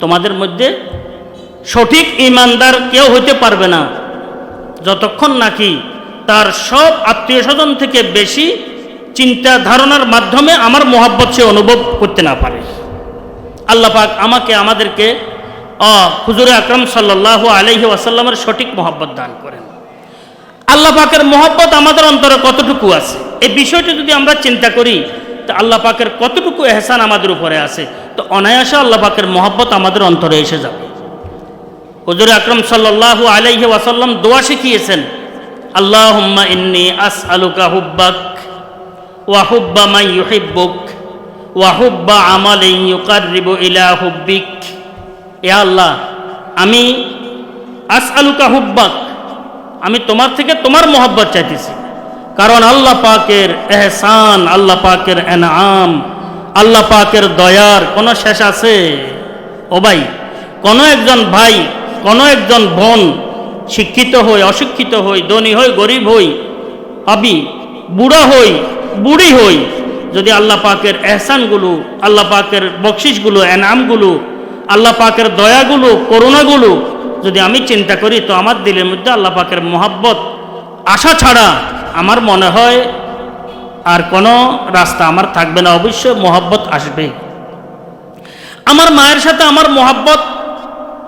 তোমাদের মধ্যে সঠিক ইমানদার কেউ হইতে পারবে না। যতক্ষণ নাকি তার সব আত্মীয় স্বজন থেকে বেশি চিন্তা ধারণার মাধ্যমে আমার মোহাব্বত সে অনুভব করতে না পারে। আল্লাহ পাক আমাকে আমাদেরকে হুজুরে আকরম সাল্লাহ আলহি ওয়াসাল্লামের সঠিক মোহাব্বত দান করেন। আল্লাহ পাকের মোহাব্বত আমাদের অন্তরে কতটুকু আছে? এই বিষয়টি যদি আমরা চিন্তা করি, তো আল্লাহ পাকের কতটুকু এহসান আমাদের উপরে আছে? তো অনায়াসে আল্লাহ পাকের মোহাব্বত আমাদের অন্তরে এসে যাবে। হজুর আকরম সাল্লাহ আলাইহি ওয়াসাল্লাম দোয়া শিখিয়েছেন আল্লাহ ইন্নি আস আলুকা হুব্বাক ওয়াহুব্বা মাই ইউহিব্বুক, ওয়া হুব্বা আমালিন ইলা হুব্বিক। এ আল্লাহ, আমি আস আলুকা হুব্বাক আমি তোমার থেকে তোমার মোহব্বত চাইতেছি। কারণ আল্লাহ পাকের এহসান, আল্লাহ পাকের এনাম আল্লাহ পাকের দয়ার কোনো শেষ আছে? ও ভাই, কোনো একজন ভাই, কোনো একজন বোন শিক্ষিত হই, অশিক্ষিত হই, ধনী হই, গরিব হই হবি বুড়া হই, বুড়ি হই, যদি আল্লাহ পাকের এহসানগুলো, আল্লাহ পাকের বকশিসগুলো এনামগুলো আল্লাহ পাকের দয়াগুলো, করুণাগুলো যদি আমি চিন্তা করি, তো আমার দিলের মধ্যে আল্লাহ পাকের মোহাব্বত আশা ছাড়া আমার মনে হয় আর কোনো রাস্তা আমার থাকবে না। অবশ্যই মোহাব্বত আসবে। আমার মায়ের সাথে আমার মোহাব্বত,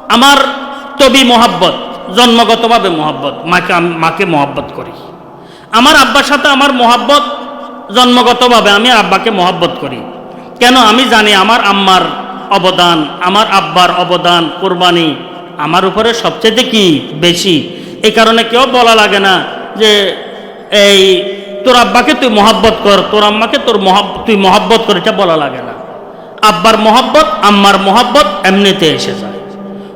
আমার তবি মোহাব্বত, জন্মগতভাবে মোহাব্বত, মাকে মাকে মোহাব্বত করি। আমার আব্বার সাথে আমার মোহাব্বত, জন্মগতভাবে আমি আব্বাকে মোহাব্বত করি। কেন? আমি জানি আমার আম্মার অবদান, আমার আব্বার অবদান, কোরবানি আমার উপরে সবচেয়ে কি বেশি? এই কারণে কেউ বলা লাগে না যে, এই, তোর আব্বাকে তুই মহাব্বত কর, তোর আম্মাকে তোর মহাব, তুই মহাব্বত কর, এটা বলা লাগে না। আব্বার মহাব্বত, আম্মার মহাব্বত এমনিতে এসে যায়।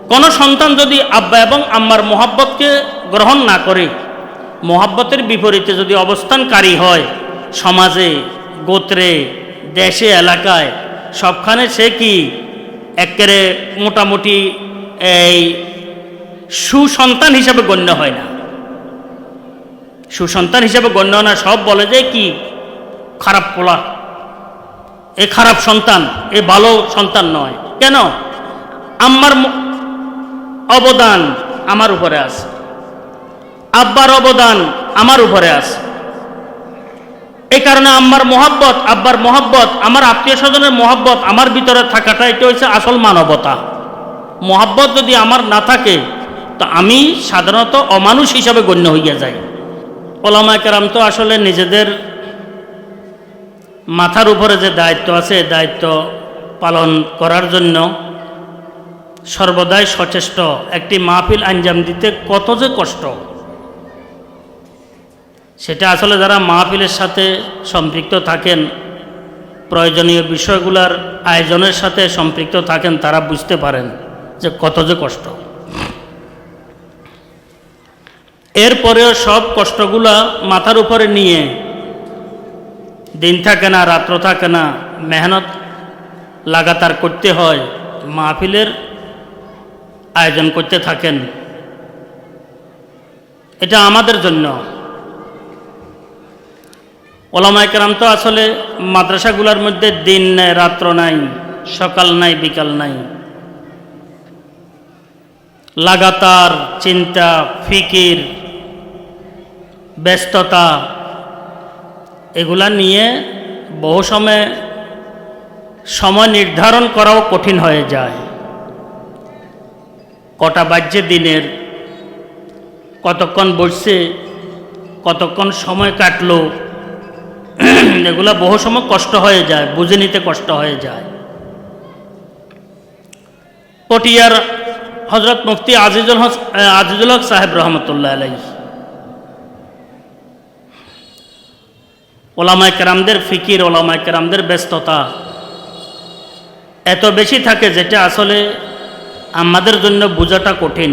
কোনো সন্তান যদি আব্বা এবং আম্মার মহাব্বতকে গ্রহণ না করে, মহাব্বতের বিপরীতে যদি অবস্থানকারী হয়, সমাজে, গোত্রে, দেশে, এলাকায়, সবখানে সে কি একেবারে মোটামুটি এই সুসন্তান হিসাবে গণ্য হয় না। সুসন্তান হিসাবে গণ্য হয় না, সব বলে যে কি খারাপ পোলা। এ খারাপ সন্তান, এ ভালো সন্তান নয়। কেন? আম্মার ম- অবদান আমার উপরে আছে। আব্বার অবদান আমার উপরে আছে। এই কারণে আম্মার মোহাব্বত, আব্বার মোহাব্বত, আমার আত্মীয় স্বজনের মোহাব্বত, আমার ভিতরে থাকাটা এটা হচ্ছে আসল মানবতা। মোহাব্বত যদি আমার না থাকে, তো আমি সাধারণত অমানুষ হিসাবে গণ্য হইয়া যাই। ওলামায় কেরাম তো আসলে নিজেদের মাথার উপরে যে দায়িত্ব আছে দায়িত্ব পালন করার জন্য সর্বদাই সচেষ্ট। একটি মাহফিল আঞ্জাম দিতে কত যে কষ্ট। সেটা আসলে যারা মাহফিলের সাথে সম্পৃক্ত থাকেন, প্রয়োজনীয় বিষয়গুলোর আয়োজনের সাথে সম্পৃক্ত থাকেন, তারা বুঝতে পারেন। যে কত যে কষ্ট। এরপরেও সব কষ্টগুলা মাথার উপরে নিয়ে দিন থাকে না, রাত্র থাকে না, মেহনত লাগাতার করতে হয়, মাহফিলের আয়োজন করতে থাকেন। এটা আমাদের জন্য। ওলামায় কেরাম তো আসলে মাদ্রাসাগুলোর মধ্যে দিন নেই, রাত্র নাই, সকাল নাই, বিকাল নাই। লাগাতার চিন্তা, ফিকির, ব্যস্ততা, এগুলা নিয়ে বহু সময় সময় নির্ধারণ করাও কঠিন হয়ে যায়। কটা বাজ্যে দিনের? কতক্ষণ বসছে? কতক্ষণ সময় কাটলো? এগুলা বহু সময় কষ্ট হয়ে যায়, বুঝে নিতে কষ্ট হয়ে যায়। পটিয়ার হজরত মুফতি আজিজুল হস আজিজুল হক সাহেব রহমতুল্লাহ আলাই ওলামায় কেরামদের ফিকির, ওলামায় কেরামদের ব্যস্ততা এত বেশি থাকে যেটা আসলে আমাদের জন্য বোঝাটা কঠিন।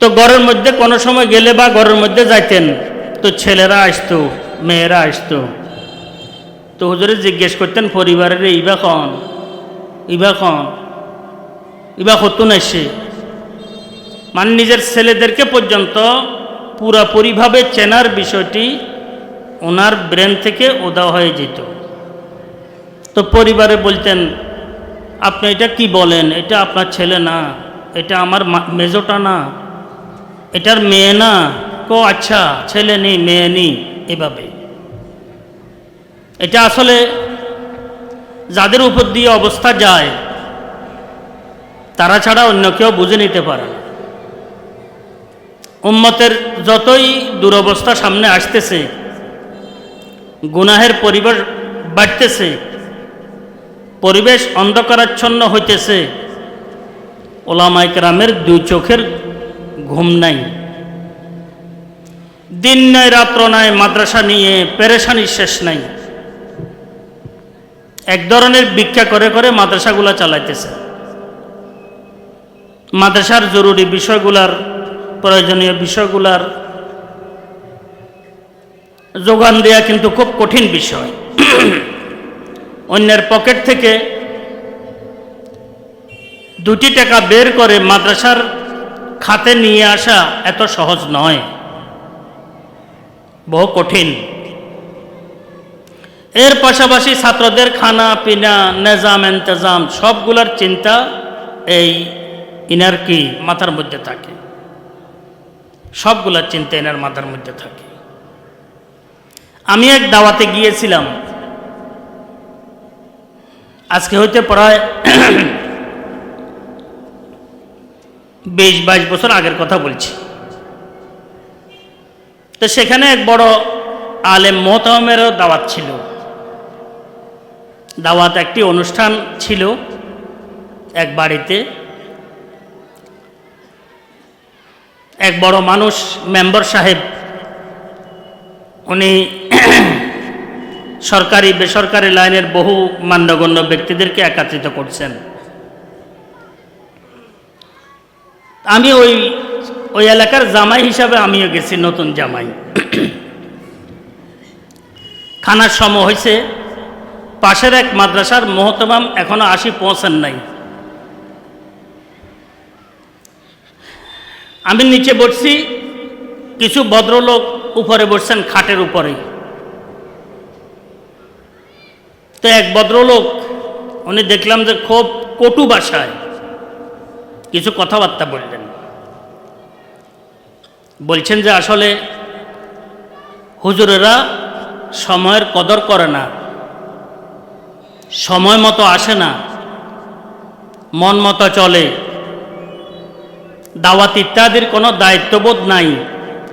তো ঘরের মধ্যে কোনো সময় গেলে বা ঘরের মধ্যে যাইতেন, তো ছেলেরা আসতো, মেয়েরা আসতো। তো হুজুরে জিজ্ঞেস করতেন, পরিবারের ইবা খন ইবা খন ইবা কতুন আসে মানে নিজের ছেলেদেরকে পর্যন্ত পুরাপুরিভাবে চেনার বিষয়টি ওনার ব্রেন থেকে ওদা হয়ে যেত। তো পরিবারে বলতেন, আপনি এটা কি বলেন? এটা আপনার ছেলে না। এটা আমার মেজোটা না। এটার মেয়ে না। কো আচ্ছা ছেলে নেই, মেয়ে নেই। এভাবে। এটা আসলে যাদের উপর দিয়ে অবস্থা যায়, তারা ছাড়া অন্য কেউ বুঝে নিতে পারে উম্মতের যতই দুরবস্থা সামনে আসতেছে, গুনাহের পরিবার বাড়তেছে, পরিবেশ অন্ধকারাচ্ছন্ন হইতেছে ওলামাইকরামের দুই চোখের ঘুম নাই। দিন নাই রাত্র নাই, মাদ্রাসা নিয়ে পেরেশানির শেষ নাই। এক ধরনের ভিক্ষা করে করে মাদ্রাসাগুলো চালাইতেছে। মাদ্রাসার জরুরি বিষয়গুলার, প্রয়োজনীয় বিষয়গুলার যোগান দেয়া কিন্তু খুব কঠিন বিষয়। অন্যের পকেট থেকে দুটি টাকা বের করে মাদ্রাসার খাতে নিয়ে আসা এত সহজ নয়। বহু কঠিন। এর পাশাপাশি ছাত্রদের খানা, পিনা, নেজাম এন্তেজাম সবগুলার চিন্তা এই ইনার কি? মাথার মধ্যে থাকে। সবগুলার চিন্তা এনার মাথার মধ্যে থাকে। আমি এক দাওয়াতে গিয়েছিলাম। আজকে হইতে প্রায় বিশ, বাইশ বছর আগের কথা বলছি। তো সেখানে এক বড় আলেম মোহতমেরও দাওয়াত ছিল। দাওয়াত একটি অনুষ্ঠান ছিল এক বাড়িতে। এক বড় মানুষ, মেম্বার সাহেব, উনি সরকারি, বেসরকারি লাইনের বহু মান্যগণ্য ব্যক্তিদেরকে একত্রিত করছেন। আমি ওই ওই এলাকার জামাই হিসাবে আমিও গেছি, নতুন জামাই। খানার সময় হয়েছে পাশের এক মাদ্রাসার মোহতমাম এখনও আসি পৌঁছান নাই। আমি নিচে বসছি, কিছু ভদ্রলোক উপরে বসছেন খাটের উপরে তো এক ভদ্রলোক, উনি দেখলাম যে খুব কটু ভাষায় কিছু কথাবার্তা বললেন। বলছেন যে আসলে হুজুরেরা সময়ের কদর করে না। সময় মতো আসে না, মন মতো চলে। দাওয়াত ইত্যাদির কোনো দায়িত্ববোধ নাই।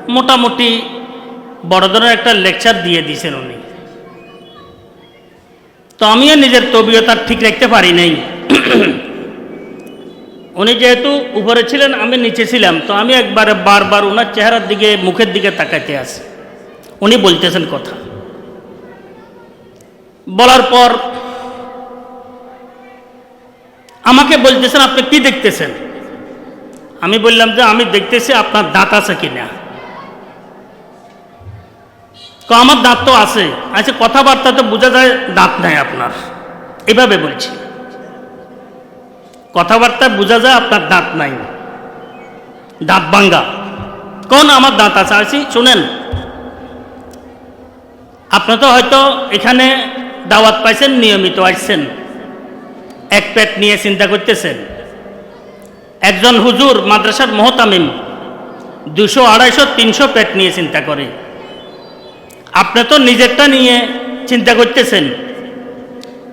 মোটামুটি বড় একটা লেকচার দিয়ে দিয়েছেন উনি। তো আমিও নিজের তবিয়তা ঠিক রাখতে পারি নাই। উনি যেহেতু উপরে ছিলেন, আমি নিচে ছিলাম, তো আমি একবারে বারবার ওনার চেহারার দিকে, মুখের দিকে তাকাইতে আসি। উনি বলতেছেন কথা। বলার পর আমাকে বলতেছেন, আপনি কি দেখতেছেন? আমি বললাম যে, আমি দেখতেছি আপনার দাঁত আছে কিনা। তো আমার দাঁত তো আছে। আচ্ছা কথাবার্তা তো বোঝা যায় দাঁত নাই আপনার। এভাবে বলছি। কথাবার্তা বোঝা যায় আপনার দাঁত নাই। দাঁত ভাঙ্গা। কোন আমার দাঁত আছে? আছি শুনেন। আপনি তো হয়তো এখানে দাওয়াত পাইছেন, নিয়মিত আসছেন। এক পেট নিয়ে চিন্তা করতেছেন। একজন হুজুর, মাদ্রাসার মহতামিম, দুশো আড়াইশো, তিনশো পেট নিয়ে চিন্তা করে। আপনি তো নিজেরটা নিয়ে চিন্তা করতেছেন।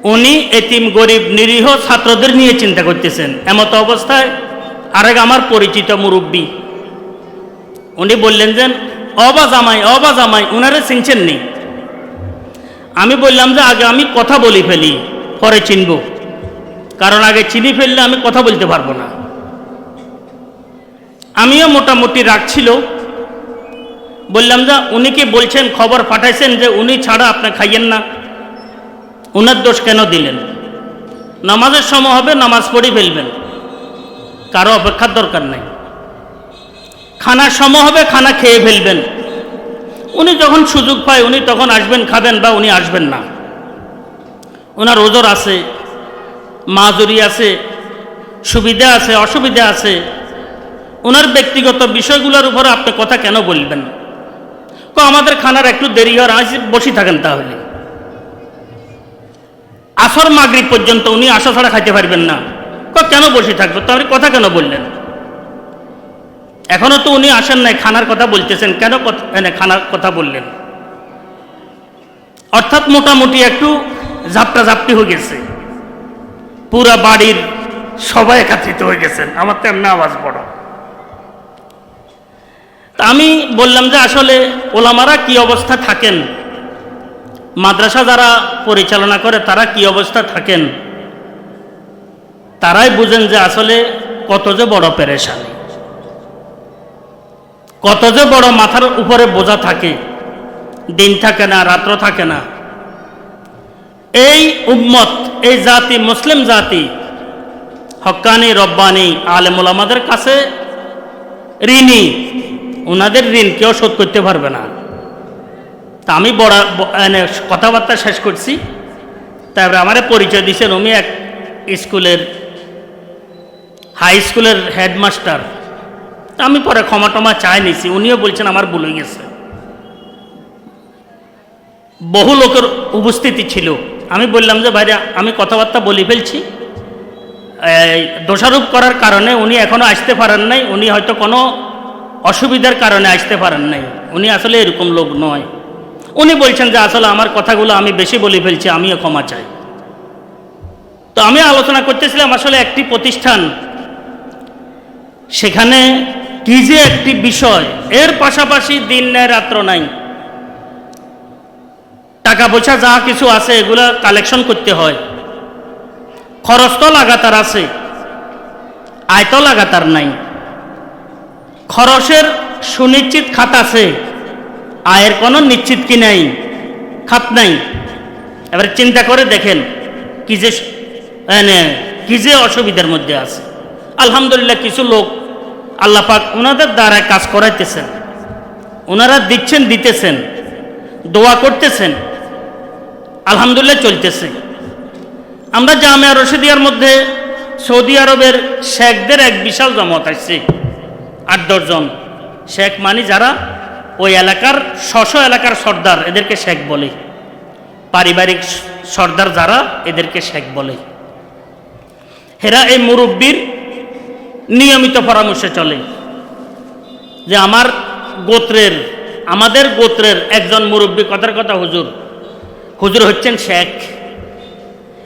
উনি এতিম, গরিব, নিরীহ ছাত্রদের নিয়ে চিন্তা করতেছেন। এমত অবস্থায় আরেক আমার পরিচিত মুরব্বী। উনি বললেন যে, অবা জামাই অবা জামাই, উনারে চিনছেন নি? আমি বললাম যে, আগে আমি কথা বলি ফেলি, পরে চিনব। কারণ আগে চিনি ফেললে আমি কথা বলতে পারব না। আমিও মোটামুটি রাখছিল বললাম, যে, উনি কি বলছেন, খবর পাঠাইছেন যে উনি ছাড়া আপনি খাইয়েন না? উনার দোষ কেন দিলেন? নামাজের সময় হবে, নামাজ পড়ি ফেলবেন। কারও অপেক্ষার দরকার নাই। খানার সময় হবে, খানা খেয়ে ফেলবেন। উনি যখন সুযোগ পায়, উনি তখন আসবেন, খাবেন বা উনি আসবেন না। ওনার ওজোর আছে মাজুরি আছে, সুবিধা আছে, অসুবিধা আছে, ওনার ব্যক্তিগত বিষয়গুলোর উপর আপনি কথা কেন বলবেন? তো আমাদের খানার একটু দেরি হওয়ার আজ বসে থাকেন তাহলে। আসর মাগরিব পর্যন্ত উনি আসা ছাড়া খাইতে পারবেন না। কেন বসে থাকবে? তাহলে কথা কেন বললেন? এখনও তো উনি আসেন নাই, খানার কথা বলতেছেন, কেন খানার কথা বললেন? অর্থাৎ মোটামুটি একটু ঝাপটা ঝাপটি হয়ে গেছে। পুরা বাড়ির সবাই একত্রিত হয়ে গেছেন। আমার তো এমনি আওয়াজ বড়। আমি বললাম যে আসলে ওলামারা কি অবস্থা থাকেন? মাদ্রাসা যারা পরিচালনা করে, তারা কি অবস্থা থাকেন? তারাই বুঝেন যে আসলে কত যে বড় পেরেশানি। কত যে বড় মাথার উপরে বোঝা থাকে। দিন থাকে না, রাত্র থাকে না। এই উম্মত, এই জাতি মুসলিম জাতি হক্কানি রব্বানি, আলেমুল আমাদের কাছে ঋণী। ওনাদের ঋণ কেউ শোধ করতে পারবে না। তা আমি বড় কথাবার্তা শেষ করছি। তারপরে আমারে পরিচয় দিয়েছেন উনি এক স্কুলের, হাই স্কুলের হেডমাস্টার। তা আমি পরে ক্ষমা টমা চাই নিছি, উনিও বলছেন আমার ভুল গেছে। বহু লোকের উপস্থিতি ছিল। আমি বললাম যে ভাইরা আমি কথাবার্তা বলে ফেলছি। দোষারোপ করার কারণে উনি এখনও আসতে পারেন নাই। উনি হয়তো কোনো অসুবিধার কারণে আসতে পারেন নাই। উনি আসলে এরকম লোক নয়। উনি বলছেন যে, আসলে আমার কথাগুলো আমি বেশি বলে ফেলছি, আমিও ক্ষমা চাই। তো আমি আলোচনা করতেছিলাম, আসলে একটি প্রতিষ্ঠান, সেখানে কি যে একটি বিষয়, এর পাশাপাশি দিন, নেয়, রাত্র নাই। টাকা পয়সা যা কিছু আছে, এগুলো কালেকশন করতে হয়। খরচ তো লাগাতার আছে আয় তো লাগাতার নাই। খরচের সুনিশ্চিত খাত আছে, আয়ের কোনো নিশ্চিত কি নাই, খাত নাই। এবার চিন্তা করে দেখেন, কি যে কি যে অসুবিধার মধ্যে আছে। আলহামদুলিল্লাহ কিছু লোক আল্লাহ পাক ওনাদের দ্বারা কাজ করাইতেছেন। ওনারা দিচ্ছেন, দিতেছেন, দোয়া করতেছেন। আলহামদুলিল্লাহ চলতেছে। আমরা জামিয়া রশিদিয়ার মধ্যে সৌদি আরবের শেখদের এক বিশাল জমত আসছে আট দশজন শেখ মানি যারা ওই এলাকার শশ এলাকার সর্দার, এদেরকে শেখ বলে। পারিবারিক সর্দার যারা, এদেরকে শেখ বলে। হেরা এই মুরব্বীর নিয়মিত পরামর্শে চলে যে আমার গোত্রের, আমাদের গোত্রের একজন মুরব্বী কথার কথা হুজুর হুজুর হচ্ছেন শেখ।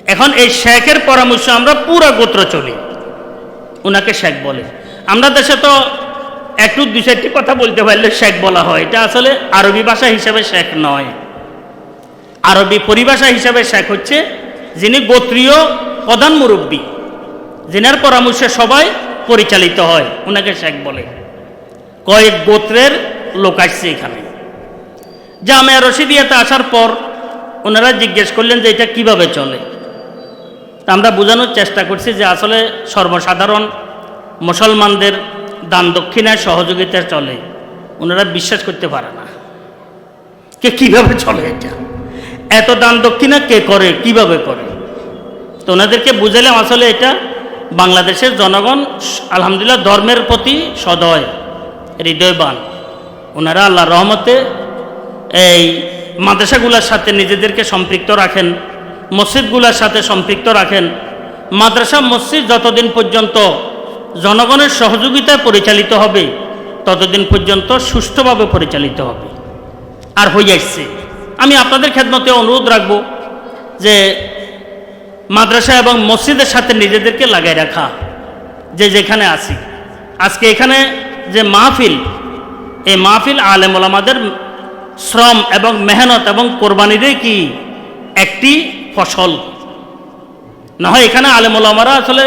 এখন এই শেখের পরামর্শ আমরা পুরো গোত্র চলি। ওনাকে শেখ বলে। আমরা দেশে তো একটু দু চারটি কথা বলতে পারলে শেখ বলা হয়। এটা আসলে আরবি ভাষা হিসেবে শেখ নয়। আরবি পরিভাষা হিসেবে শেখ হচ্ছে যিনি গোত্রীয় প্রধান মুরব্বী, যিনার পরামর্শে সবাই পরিচালিত হয়। ওনাকে শেখ বলে। কয়েক গোত্রের লোক আসছে এখানে। জামিয়া রশিদিয়াতে আসার পর ওনারা জিজ্ঞেস করলেন যে এটা কীভাবে চলে? আমরা বোঝানোর চেষ্টা করছি যে আসলে সর্বসাধারণ মুসলমানদের দান দক্ষিণায় সহযোগিতা চলে। ওনারা বিশ্বাস করতে পারে না। কে কীভাবে চলে এটা? এত দান দক্ষিণা কে করে? কীভাবে করে? তো ওনাদেরকে বুঝালাম আসলে এটা বাংলাদেশের জনগণ আলহামদুলিল্লাহ ধর্মের প্রতি সদয়, হৃদয়বান। ওনারা আল্লাহ রহমতে এই মাদ্রাসাগুলোর সাথে নিজেদেরকে সম্পৃক্ত রাখেন, মসজিদগুলোর সাথে সম্পৃক্ত রাখেন। মাদ্রাসা, মসজিদ যতদিন পর্যন্ত জনগণের সহযোগিতায় পরিচালিত হবে, ততদিন পর্যন্ত সুষ্ঠুভাবে পরিচালিত হবে। আর হয়ে আসছে। আমি আপনাদের খেদমতে অনুরোধ রাখব যে মাদ্রাসা এবং মসজিদের সাথে নিজেদেরকে লাগাই রাখা, যে যেখানে আছি। আজকে এখানে যে মাহফিল, এই মাহফিল আলেমুল আমাদের শ্রম এবং মেহনত এবং কোরবানিরই কি? একটি ফসল। না হয় এখানে আলেমুল আমারা আসলে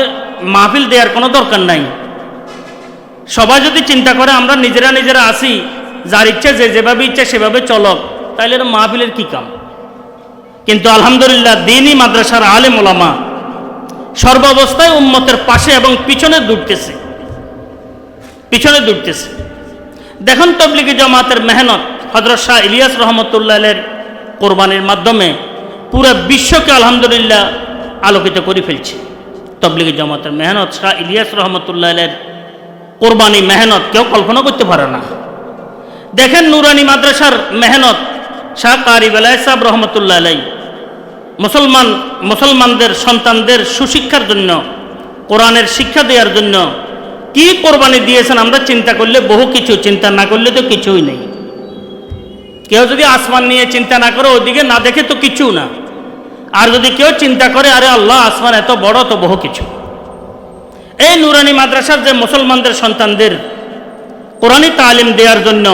মাহফিল দেওয়ার কোনো দরকার নাই। সবাই যদি চিন্তা করে আমরা নিজেরা নিজেরা আসি, যার ইচ্ছে যে যেভাবে ইচ্ছে সেভাবে চলক তাহলে মাহফিলের কী কাম? কিন্তু আলহামদুলিল্লাহ দিনই মাদ্রাসার আলেম ওলামা সর্বাবস্থায় উম্মতের পাশে এবং পিছনে দুটতেছে পিছনে দৌড়তেছে। দেখুন তবলিগি জামাতের মেহনত। হজরত শাহ ইলিয়াস রহমতুল্লাহের কোরবানির মাধ্যমে পুরো বিশ্বকে আলহামদুলিল্লাহ আলোকিত করে ফেলছে। তবলিগি জামাতের মেহনত, শাহ ইলিয়াস রহমতুল্লাহের কোরবানি মেহনত কেউ কল্পনা করতে পারে না। দেখেন নুরানি মাদ্রাসার মেহনত, শাহ কারিব আলাই সাহেব রহমতুল্লাহ আলাই মুসলমান, মুসলমানদের সন্তানদের সুশিক্ষার জন্য, কোরআনের শিক্ষা দেওয়ার জন্য কি কোরবানি দিয়েছেন আমরা চিন্তা করলে বহু কিছু, চিন্তা না করলে তো কিছুই নেই। কেউ যদি আসমান নিয়ে চিন্তা না করে ওদিকে না দেখে তো কিছু না। আর যদি কেউ চিন্তা করে, আরে আল্লাহ, আসমান এত বড়, তো বহু কিছু। এই নুরানি মাদ্রাসার যে মুসলমানদের সন্তানদের কোরআনি তালিম দেওয়ার জন্য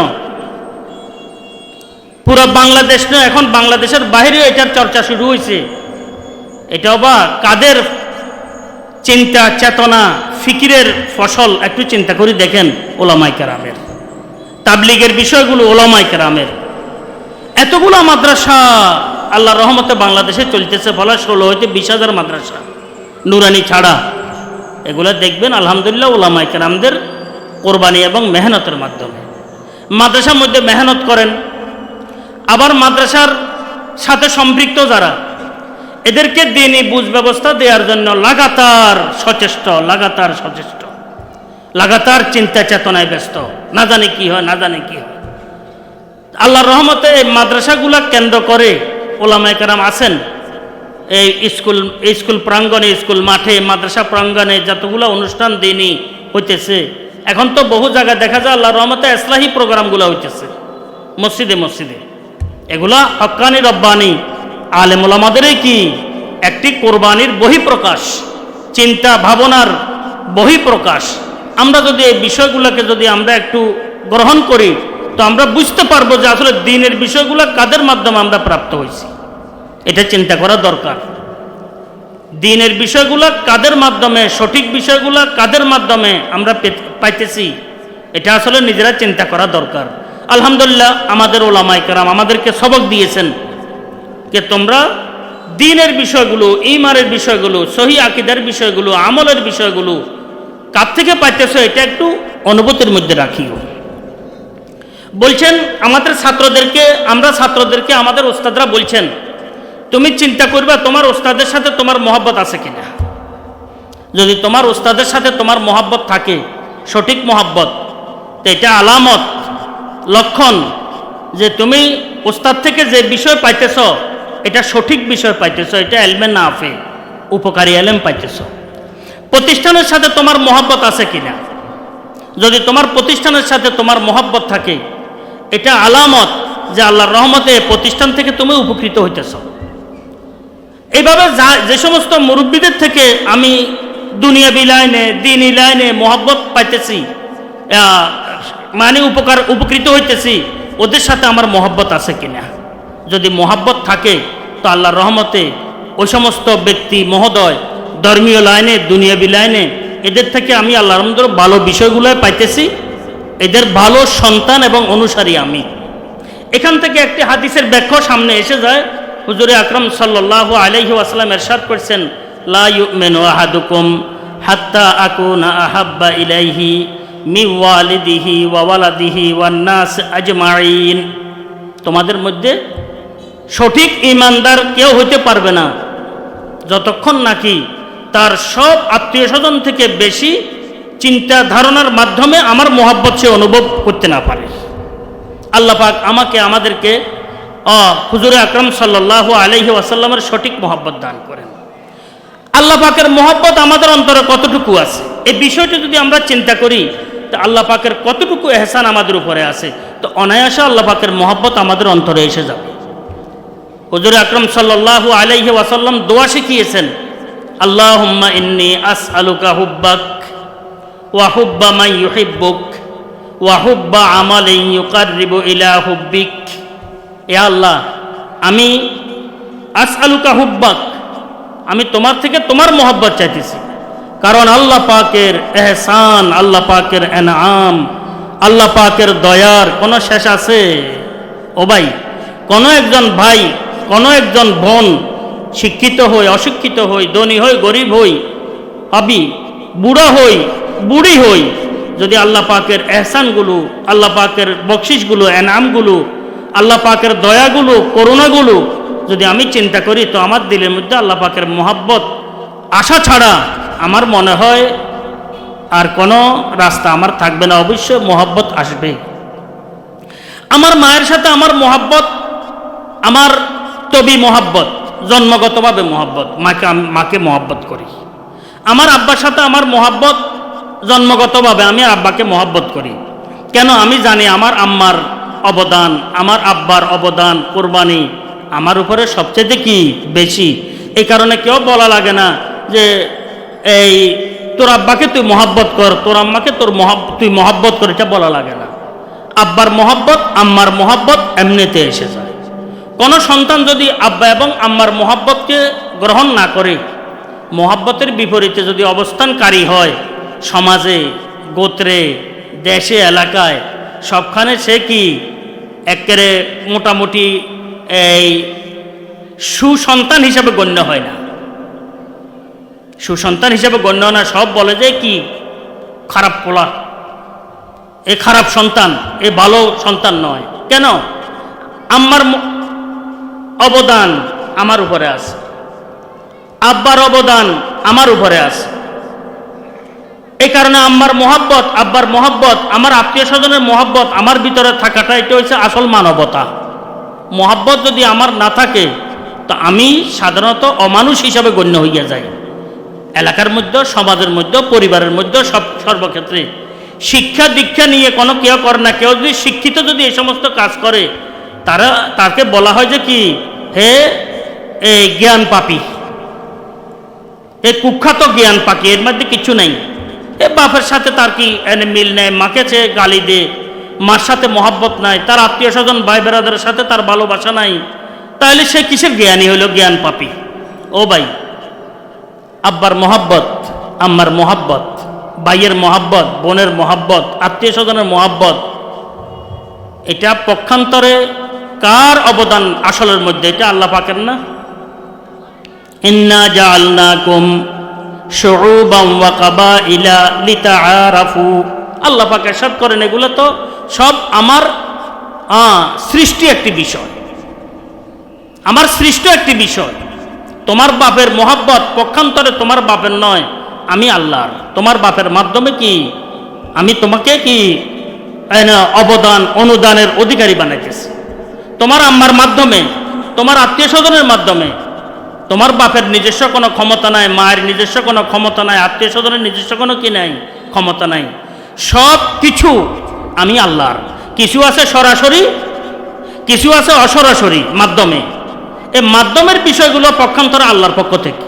পুরো বাংলাদেশ নয়, এখন বাংলাদেশের বাইরেও এটার চর্চা শুরু হয়েছে এটাও বা কাদের চিন্তা, চেতনা, ফিকিরের ফসল, একটু চিন্তা করে দেখেন ওলামাই কেরামের। তাবলিগের বিষয়গুলো ওলামাই কেরামের। এতগুলো মাদ্রাসা আল্লাহ রহমতে বাংলাদেশে চলতেছে বলা ষোলো হইতে বিশ হাজার মাদ্রাসা। নুরানি ছাড়া। এগুলো দেখবেন আলহামদুলিল্লাহ ওলামাই কেরামদের কোরবানি এবং মেহনতের মাধ্যমে। মাদ্রাসার মধ্যে মেহনত করেন। আবার মাদ্রাসার সাথে সম্পৃক্ত যারা, এদেরকে দিনই বুঝ ব্যবস্থা দেওয়ার জন্য লাগাতার সচেষ্ট লাগাতার সচেষ্ট। লাগাতার চিন্তা চেতনায় ব্যস্ত। না জানে কি হয়, না জানে কি হয়। আল্লাহর রহমতে এই মাদ্রাসাগুলা কেন্দ্র করে ওলামায় কেরাম আছেন। এই স্কুল স্কুল প্রাঙ্গণে, স্কুল মাঠে, মাদ্রাসা প্রাঙ্গণে যতগুলো অনুষ্ঠান দিনই হইতেছে, এখন তো বহু জায়গায় দেখা যায় আল্লাহর রহমতে ইসলাহি প্রোগ্রামগুলো হইতেছে, মসজিদে মসজিদে। এগুলা হক্কানি রব্বানি আলেমুলামাদেরই কি? একটি কোরবানির বহিঃপ্রকাশ, চিন্তা, ভাবনার বহিঃপ্রকাশ। আমরা যদি এই বিষয়গুলোকে যদি আমরা একটু গ্রহণ করি তো আমরা বুঝতে পারব যে আসলে দিনের বিষয়গুলো কাদের মাধ্যমে আমরা প্রাপ্ত হয়েছি। এটা চিন্তা করা দরকার। দিনের বিষয়গুলো কাদের মাধ্যমে, সঠিক বিষয়গুলো কাদের মাধ্যমে আমরা পাইতেছি, এটা আসলে নিজেরা চিন্তা করা দরকার। আলহামদুলিল্লাহ, আমাদের ওলামাই কারাম আমাদেরকে সবক দিয়েছেন যে তোমরা দিনের বিষয়গুলো ইমারের বিষয়গুলো, সহি আকিদার বিষয়গুলো, আমলের বিষয়গুলো কার থেকে পাইতেছ, এটা একটু অনুভূতির মধ্যে রাখিও। বলছেন, আমাদের ছাত্রদেরকে, আমরা ছাত্রদেরকে, আমাদের ওস্তাদরা বলছেন, তুমি চিন্তা করবে তোমার ওস্তাদের সাথে তোমার মহব্বত আছে কিনা? যদি তোমার ওস্তাদের সাথে তোমার মহাব্বত থাকে, সঠিক মহাব্বত, তো এটা আলামত, লক্ষণ যে তুমি ওস্তাদ থেকে যে বিষয় পাইতেছ, এটা সঠিক বিষয় পাইতেছ, এটা এলমে না আফে উপকারী এলেম পাইতেছ। প্রতিষ্ঠানের সাথে তোমার মহাব্বত আছে কিনা? যদি তোমার প্রতিষ্ঠানের সাথে তোমার মহাব্বত থাকে এটা আলামত যে আল্লাহর রহমতে প্রতিষ্ঠান থেকে তুমি উপকৃত হইতেছ। এইভাবে যা, যে সমস্ত মুরব্বীদের থেকে আমি দুনিয়াবি লাইনে দিনই লাইনে মহব্বত পাইতেছি মানে উপকার, উপকৃত হইতেছি, ওদের সাথে আমার মহব্বত আছে কিনা? যদি মহাব্বত থাকে, তো আল্লাহর রহমতে ওই সমস্ত ব্যক্তি, মহোদয়, ধর্মীয় লাইনে, দুনিয়াবি লাইনে, এদের থেকে আমি আল্লাহ রহমদের ভালো বিষয়গুলোই পাইতেছি। এদের ভালো সন্তান এবং অনুসারী আমি। এখান থেকে একটি হাদিসের ব্যাখ্যা সামনে এসে যায়। হুজুরে আকরম সাল্লাহ আলাইহি ওয়াসাল্লাম এরশাদ করছেন, লা ইউমিনু আহাদুকুম হাত্তা আকুনা আহাব্বা ইলাইহি মি ওয়ালিদিহি ওয়া ওয়ালাদিহি ওয়ান নাস আজমাইন। তোমাদের মধ্যে সঠিক ইমানদার কেউ হইতে পারবে না। যতক্ষণ নাকি তার সব আত্মীয় স্বজন থেকে বেশি চিন্তা ধারণার মাধ্যমে আমার মোহাব্বত সে অনুভব করতে না পারে। আল্লাহ পাক আমাকে, আমাদেরকে হুজুরে আকরম সাল্লাহ আলহি ওয়াসাল্লামের সঠিক মোহাব্বত দান করেন। আল্লাহ পাকের মোহাব্বত আমাদের অন্তরে কতটুকু আছে? এই বিষয়টি যদি আমরা চিন্তা করি, তো আল্লাহ পাকের কতটুকু এহসান আমাদের উপরে আছে? তো অনায়াসে আল্লাহ পাকের মোহাব্বত আমাদের অন্তরে এসে যাবে। হুজুর আকরম সাল্লাহ আলাইহি ওয়াসাল্লাম দোয়া শিখিয়েছেন আল্লাহ ইন্নি আস আলুকা হুব্বাক ওয়া হুব্বা মাই ইউহিব্বুক, ওয়া হুব্বা আমালিন ইউকাররিবু ইলা হুব্বিক। এ আল্লাহ, আমি আস আলুকা হুব্বাক, আমি তোমার থেকে তোমার মোহব্বত চাইতেছি। কারণ আল্লাহ পাকের এহসান, আল্লাহ পাকের এনাম আল্লাহ পাকের দয়ার কোনো শেষ আছে? ও ভাই, কোনো একজন ভাই, কোনো একজন বোন শিক্ষিত হই, অশিক্ষিত হই, ধনী হই, গরিব হই হবি বুড়া হই বুড়ি হই, যদি আল্লাহ পাকের এহসানগুলো, আল্লাহ পাকের বকশিসগুলো এনামগুলো, আল্লাহ পাকের দয়াগুলো, করুণাগুলো যদি আমি চিন্তা করি, তো আমার দিলের মধ্যে আল্লাহ পাকের মোহাব্বত, আশা ছাড়া আমার মনে হয় আর কোনো রাস্তা আমার থাকবে না। অবশ্যই মোহাব্বত আসবে। আমার মায়ের সাথে আমার মোহাব্বত, আমার তবি মোহাব্বত, জন্মগতভাবে মোহাব্বত, মাকে মাকে মোহাব্বত করি। আমার আব্বার সাথে আমার মোহাব্বত জন্মগতভাবে আমি আব্বাকে মহাব্বত করি। কেন? আমি জানি আমার আম্মার অবদান, আমার আব্বার অবদান, কোরবানি আমার উপরে সবচেয়ে কি বেশি? এই কারণে কেউ বলা লাগে না যে, এই, তোর আব্বাকে তুই মহাব্বত কর, তোর আম্মাকে তোর মহাব, তুই মহাব্বত কর, এটা বলা লাগে না। আব্বার মহাব্বত, আম্মার মহাব্বত এমনিতে এসে যায়। কোনো সন্তান যদি আব্বা এবং আম্মার মহাব্বতকে গ্রহণ না করে, মহাব্বতের বিপরীতে যদি অবস্থানকারী হয় সমাজে, গোত্রে, দেশে, এলাকায়, সবখানে সে কি একেবারে মোটামুটি এই সুসন্তান হিসাবে গণ্য হয় না? সুসন্তান হিসাবে গণ্য না, সব বলে যে কি খারাপ পোলা এ খারাপ সন্তান, এ ভালো সন্তান নয়। কেন? আমার অবদান আমার উপরে আছে। আব্বার অবদান আমার উপরে আছে। এই কারণে আম্মার মোহাব্বত, আব্বার মোহাব্বত, আমার আত্মীয় স্বজনের মোহাব্বত, আমার ভিতরে থাকাটা এটা হচ্ছে আসল মানবতা। মোহাব্বত যদি আমার না থাকে, তো আমি সাধারণত অমানুষ হিসাবে গণ্য হইয়া যাই। এলাকার মধ্যে, সমাজের মধ্যে, পরিবারের মধ্যে, সব সর্বক্ষেত্রে। শিক্ষা দীক্ষা নিয়ে কোনো কেউ করে না। কেউ যদি শিক্ষিত যদি এই সমস্ত কাজ করে, তারা, তাকে বলা হয় যে কি? হে জ্ঞান পাপি। এ কুখ্যাত জ্ঞান পাকি এর মধ্যে কিছু নাই। এ বাপের সাথে তার কি মিল নেয় মাকে চেয়ে গালি দে। মার সাথে মহাব্বত নাই। তার আত্মীয় স্বজন, ভাই বেড়াদের সাথে তার ভালোবাসা নাই। তাহলে সে কিসের জ্ঞানী হলো? জ্ঞান পাপি। ও ভাই, আব্বার মহাব্বত, আম্মার মহাব্বত, ভাইয়ের মহাব্বত, বোনের মহাব্বত, আত্মীয় স্বজনের মহাব্বত, এটা পক্ষান্তরে কার অবদান আসলের মধ্যে? এটা আল্লাহ পাকের না? ইন্না জাআলনাকুম শুউবাম ওয়া কাবাইলা লিতাআরাফু। আল্লাহ পাক এরশাদ করেন এগুলো তো সব আমার সৃষ্টি একটি বিষয়। আমার সৃষ্ট একটি বিষয়। তোমার বাপের মোহাব্বত পক্ষান্তরে তোমার বাপের নয়, আমি আল্লাহর। তোমার বাপের মাধ্যমে কি আমি তোমাকে কি অবদান, অনুদানের অধিকারী বানাইতেছি? তোমার আম্মার মাধ্যমে, তোমার আত্মীয় স্বজনের মাধ্যমে তোমার বাপের নিজস্ব কোনো ক্ষমতা নাই, মায়ের নিজস্ব কোনো ক্ষমতা নাই, আত্মীয় স্বজনের নিজস্ব কোনো কি নাই? ক্ষমতা নাই। সব কিছু আমি আল্লাহর। কিছু আছে সরাসরি, কিছু আছে অসরাসরি মাধ্যমে। এই মাধ্যমের বিষয়গুলো পক্ষান্তরে আল্লাহর পক্ষ থেকে।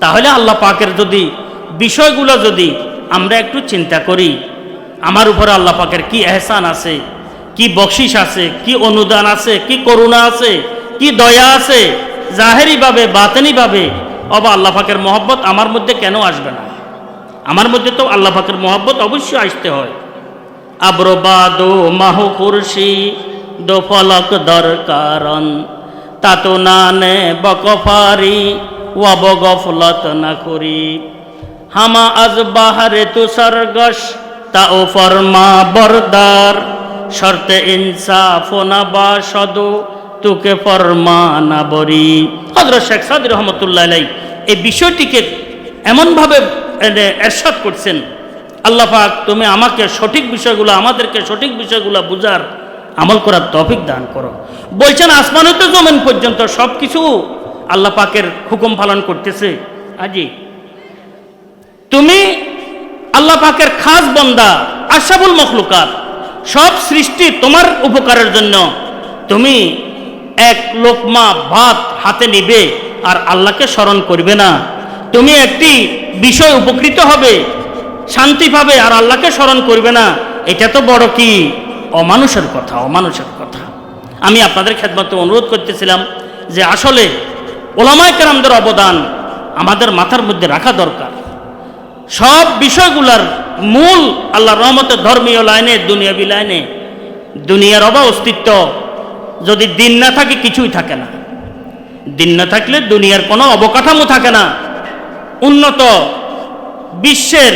তাহলে আল্লাহ পাকের যদি বিষয়গুলো যদি আমরা একটু চিন্তা করি, আমার উপরে আল্লাহ পাকের কি এহসান আছে, কি বকশিস আছে, কি অনুদান আছে, কি করুণা আছে, কি দয়া আছে জাহেরিভাবে, বাতেনিভাবে, অবা আল্লাহ পাকের মহব্বত আমার মধ্যে কেন আসবে না? আমার মধ্যে তো আল্লাহ পাকের মহব্বত অবশ্যই আসতে হয়। আব্রবাদো মাহু কুরসি দো ফলক দরকারন তাতো নানে বকফারি, ওয়াব গফলত না করি। হামা আজ বাহারে তু সরগস তা ও ফরমা বরদার, শর্তে ইনসাফ না বা সদু তুকে ফরমা না বরি হজরত শেখ সাদি রহমতুল্লাহ আলাই এই বিষয়টিকে এমনভাবে এনে এরশাদ করছেন, আল্লাহ পাক তুমি আমাকে সঠিক বিষয়গুলো, আমাদেরকে সঠিক বিষয়গুলো বুঝার আমল করার তফিক দান করো। বলছেন, আসমান হতে জমিন পর্যন্ত সব কিছু আল্লাহ পাকের হুকুম পালন করতেছে। আজি, তুমি আল্লাহ পাকের খাস বন্দা আশাবুল মখলুকাত, সব সৃষ্টি তোমার উপকারের জন্য। তুমি এক লোকমা ভাত হাতে নিবে আর আল্লাহকে স্মরণ করবে না। তুমি একটি বিষয় উপকৃত হবে শান্তি পাবে আর আল্লাহকে স্মরণ করবে না। এটা তো বড় কি? অমানুষের কথা অমানুষের কথা। আমি আপনাদের খেদমতে অনুরোধ করতেছিলাম যে আসলে ওলামায় কেরামদের অবদান আমাদের মাথার মধ্যে রাখা দরকার। সব বিষয়গুলার মূল আল্লাহ রহমতের ধর্মীয় লাইনে, দুনিয়াবি লাইনে, দুনিয়ার অবা অস্তিত্ব যদি দিন না থাকে, কিছুই থাকে না। দিন না থাকলে দুনিয়ার কোনো অবকাঠামো থাকে না। উন্নত বিশ্বের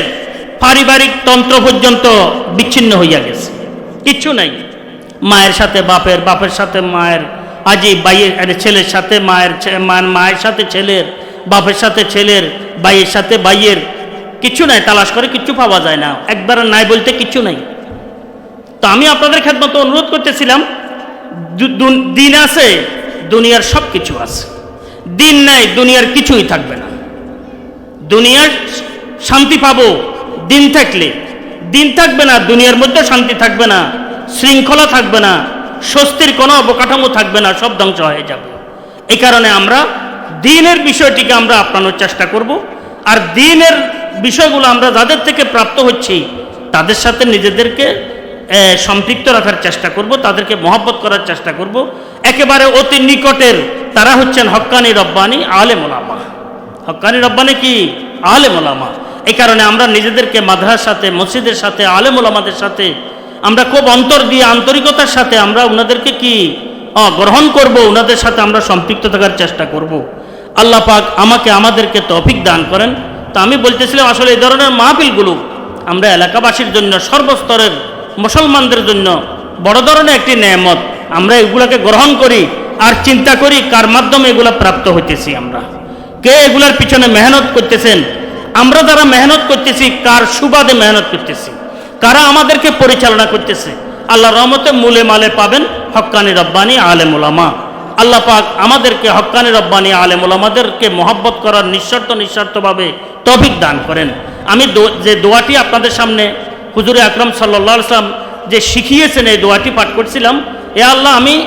পারিবারিক তন্ত্র পর্যন্ত বিচ্ছিন্ন হইয়া গেছে। কিচ্ছু নাই। মায়ের সাথে বাপের বাপের সাথে মায়ের, আজি বাইয়ের ছেলের সাথে মায়ের মায়ের সাথে ছেলের, বাপের সাথে ছেলের, বাইয়ের সাথে বাইয়ের, কিচ্ছু নাই। তালাশ করে কিচ্ছু পাওয়া যায় না। একবার নাই বলতে কিচ্ছু নাই। তো আমি আপনাদের খেদমতো অনুরোধ করতেছিলাম দিন আছে, দুনিয়ার সব কিছু আছে। দিন নাই, দুনিয়ার কিছুই থাকবে না। দুনিয়ার শান্তি পাবো, দিন থাকলে। দিন থাকবে না, দুনিয়ার মধ্যে শান্তি থাকবে না, শৃঙ্খলা থাকবে না, স্বস্তির কোনো অবকাঠামো থাকবে না, সব ধ্বংস হয়ে যাবে। এই কারণে আমরা দিনের বিষয়টিকে আমরা আপনানোর চেষ্টা করব। আর দিনের বিষয়গুলো আমরা যাদের থেকে প্রাপ্ত হচ্ছি, তাদের সাথে নিজেদেরকে সম্পৃক্ত রাখার চেষ্টা করব, তাদেরকে মহব্বত করার চেষ্টা করব। একেবারে অতি নিকটের তারা হচ্ছেন হক্কানি রব্বানি আলেম মোলামা। হক্কানি রব্বানি কি? আলেম মোলামা। এই কারণে আমরা নিজেদেরকে মাদ্রাসার সাথে, মসজিদের সাথে, আলে মোলামাদের সাথে, আমরা খুব অন্তর দিয়ে, আন্তরিকতার সাথে আমরা ওনাদেরকে কি? গ্রহণ করব ওনাদের সাথে আমরা সম্পৃক্ত থাকার চেষ্টা করব। আল্লাহ পাক আমাকে, আমাদেরকে তফিক দান করেন। তো আমি বলতেছিলাম, আসলে এই ধরনের মাহফিলগুলো আমরা এলাকাবাসীর জন্য সর্বস্তরের মুসলমানদের জন্য বড় ধরনের একটি নেয়ামত। আমরা এগুলাকে গ্রহণ করি আর চিন্তা করি কার মাধ্যমে এগুলা প্রাপ্ত হইতেছি আমরা। কে এগুলার পিছনে মেহনত করতেছেন? আমরা যারা মেহনত করতেছি, কার সুবাদে মেহনত করতেছি? কারা আমাদেরকে পরিচালনা করতেছে? আল্লাহ রহমতে মূলে মালে পাবেন হক্কানি রব্বানি আলেম ওলামা আল্লাহ পাক আমাদেরকে হক্কানি রব্বানি আলেম ওলামাদেরকে মহব্বত করার নিঃশর্ত নিঃস্বার্থভাবে তফিক দান করেন। আমি যে দোয়াটি আপনাদের সামনে হুজুরে আকরম সাল্লাহ আসলাম যে শিখিয়েছেন এই দোয়াটি পাঠ করছিলাম, এ আল্লাহ, আমি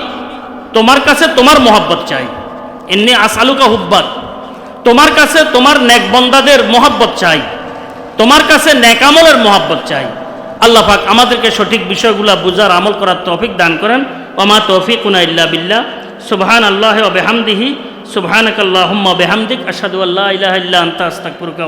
তোমার কাছে তোমার মহব্বত চাই। এমনি আসালুকা হুব্বাত। তোমার কাছে তোমার নেকবন্দাদের মহব্বত চাই। তোমার কাছে নেকামলের মহব্বত চাই। আল্লাহ পাক আমাদেরকে সঠিক বিষয়গুলো বুঝার আমল করার তৌফিক দান করেন। ওমা তৌফিক উনা ইল্লা বিল্লাহ। সুবহান আল্লাহ বেহামদিহি। সুবহানাকাল্লাহুম্মা বেহামদিক। আশহাদু আল্লা ইলাহা ইল্লা আনতা। আস্তাগফিরুকা